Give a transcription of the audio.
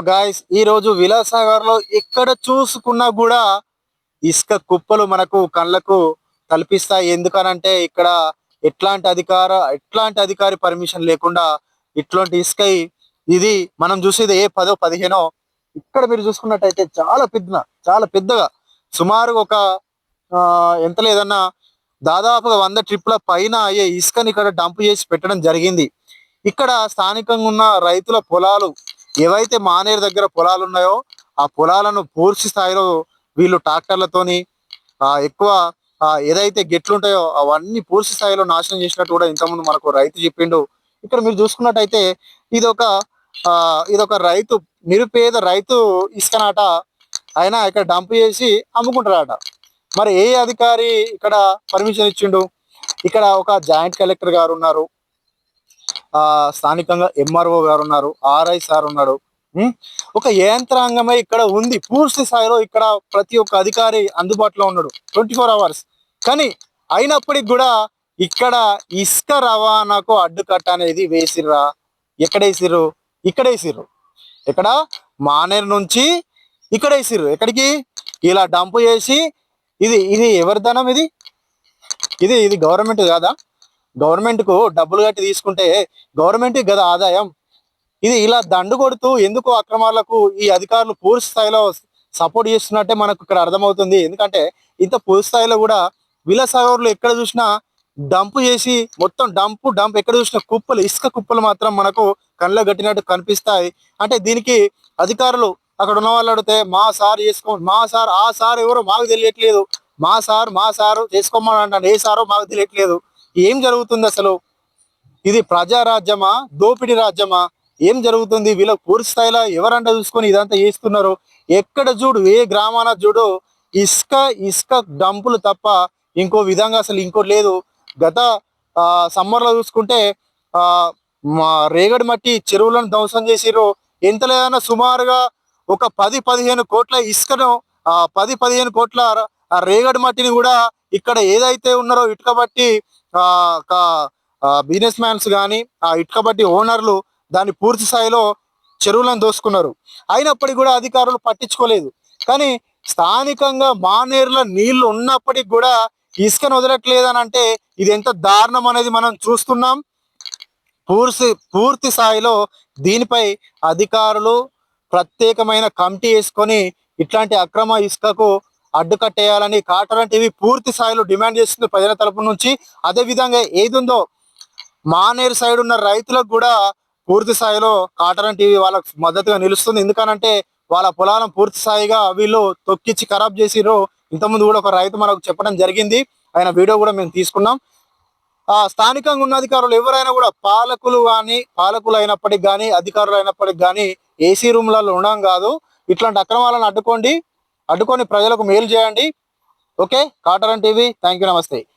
Guys ఈ రోజు విలాసాగర్లో ఎక్కడ చూసుకున్నా కూడా ఇసుక కుప్పలు మనకు కళ్ళకు కల్పిస్తాయి ఎందుకనంటే ఇక్కడ ఎట్లాంటి అధికార ఎట్లాంటి అధికారి పర్మిషన్ లేకుండా ఇట్లాంటి ఇసుక ఇది మనం చూసేది ఏ పదో పదిహేనో ఇక్కడ మీరు చూసుకున్నట్టయితే చాలా పెద్ద చాలా పెద్దగా. సుమారు ఒక ఎంత లేదన్నా దాదాపుగా వంద ట్రిప్ల పైన అయ్యే ఇసుకని ఇక్కడ డంప్ చేసి పెట్టడం జరిగింది. ఇక్కడ స్థానికంగా ఉన్న రైతుల పొలాలు ఏవైతే మానేరు దగ్గర పొలాలు ఉన్నాయో ఆ పొలాలను పూర్తి స్థాయిలో వీళ్ళు ట్రాక్టర్లతోని ఆ ఎక్కువ ఏదైతే గెట్లు ఉంటాయో అవన్నీ పూర్తి స్థాయిలో నాశనం చేసినట్టు కూడా ఇంతకుముందు మనకు రైతు చెప్పిండు. ఇక్కడ మీరు చూసుకున్నట్టయితే ఇది ఒక ఆ ఇది ఒక రైతు నిరుపేద రైతు ఇసుకనాట. ఆయన ఇక్కడ డంప్ చేసి అమ్ముకుంటారట మరి ఏ అధికారి ఇక్కడ పర్మిషన్ ఇచ్చిండు? ఇక్కడ ఒక జాయింట్ కలెక్టర్ గారు ఉన్నారు. ఆ స్థానికంగా ఎంఆర్ఓ గారు ఉన్నారు ఆర్ఐ సార్ ఉన్నాడు ఒక యంత్రాంగమే ఇక్కడ ఉంది. పూర్తి స్థాయిలో ఇక్కడ ప్రతి ఒక్క అధికారి అందుబాటులో ఉన్నాడు. Twenty four hours. కానీ అయినప్పటికి కూడా ఇక్కడ ఇసుక రవాణాకు అడ్డుకట్ట అనేది వేసిర్రా? ఎక్కడేసిర్రు? వేసిర్రు ఇక్కడ ఇక్కడ మానేరు నుంచి ఇక్కడేసిర్రు. ఎక్కడికి? ఇలా డంప్ చేసి ఇది ఇది ఎవరి ధనం ఇది? ఇది ఇది గవర్నమెంట్ కాదా? గవర్నమెంట్కు డబ్బులు కట్టి తీసుకుంటే గవర్నమెంట్ గద ఆదాయం. ఇది ఇలా దండు కొడుతూ ఎందుకు అక్రమాలకు ఈ అధికారులు పూర్తి స్థాయిలో సపోర్ట్ చేస్తున్నట్టే మనకు ఇక్కడ అర్థమవుతుంది. ఎందుకంటే ఇంత పూర్తి స్థాయిలో కూడా విలసాగర్లు ఎక్కడ చూసినా డంప్ చేసి మొత్తం డంపు డంప్ ఎక్కడ చూసినా కుప్పలు ఇసుక కుప్పలు మాత్రం మనకు కళ్ళ కట్టినట్టు కనిపిస్తాయి. అంటే దీనికి అధికారులు అక్కడ ఉన్న వాళ్ళు అడిగితే మా సార్ చేసుకో మా సార్ ఆ సార్ ఎవరో మాకు తెలియట్లేదు. మా సార్ మా సారు చేసుకోమని అంటాను ఏ సారో మాకు తెలియట్లేదు. ఏం జరుగుతుంది అసలు? ఇది ప్రజారాజ్యమా దోపిడీ రాజ్యమా? ఏం జరుగుతుంది? వీళ్ళ పూర్తి స్థాయిలో ఎవరంట చూసుకొని ఇదంతా చేస్తున్నారు? ఎక్కడ చూడు ఏ గ్రామాన చూడు ఇసుక ఇసుక డంపులు తప్ప ఇంకో విధంగా అసలు ఇంకోటి లేదు. గత ఆ, సమ్మర్లో చూసుకుంటే ఆ మా రేగడి మట్టి చెరువులను ధ్వంసం చేసిర్రు. ఎంత లేదన్నా సుమారుగా ఒక పది పదిహేను కోట్ల ఇసుకను ఆ పది పదిహేను కోట్ల ఆ రేగడి మట్టిని కూడా ఇక్కడ ఏదైతే ఉన్నారో ఇటుక బట్టి బిజినెస్ మ్యాన్స్ కానీ ఆ ఇటుక బట్టి ఓనర్లు దాన్ని పూర్తి స్థాయిలో చెరువులను దోసుకున్నారు. అయినప్పటికీ కూడా అధికారులు పట్టించుకోలేదు. కానీ స్థానికంగా మానేరుల నీళ్ళు ఉన్నప్పటికి కూడా ఇసుకను వదలట్లేదని అంటే ఇది ఎంత దారుణం అనేది మనం చూస్తున్నాం. పూర్తి పూర్తి స్థాయిలో దీనిపై అధికారులు ప్రత్యేకమైన కమిటీ వేసుకొని ఇట్లాంటి అక్రమ ఇసుకకు అడ్డుకట్టేయాలని కాటరం టీవీ పూర్తి స్థాయిలో డిమాండ్ చేస్తుంది ప్రజల తరపు నుంచి. అదే విధంగా మానేరు సైడ్ ఉన్న రైతులకు కూడా పూర్తి స్థాయిలో కాటరన్ టీవీ వాళ్ళకు మద్దతుగా నిలుస్తుంది. ఎందుకనంటే వాళ్ళ పొలాలను పూర్తి స్థాయిగా వీళ్ళు తొక్కిచ్చి ఖరాబ్ చేసిరు ఇంతకుముందు కూడా ఒక రైతు మనకు చెప్పడం జరిగింది. ఆయన వీడియో కూడా మేము తీసుకున్నాం. ఆ స్థానికంగా ఉన్న అధికారులు ఎవరైనా కూడా పాలకులు కానీ పాలకులు అయినప్పటికి కానీ అధికారులు అయినప్పటికి కానీ ఏసీ రూమ్లలో ఉండడం కాదు. ఇట్లాంటి అక్రమాలను అడ్డుకోండి. అడ్డుకొని ప్రజలకు మేలు చేయండి. ఓకే? కాటరన్ టీవీ థ్యాంక్ యూ నమస్తే.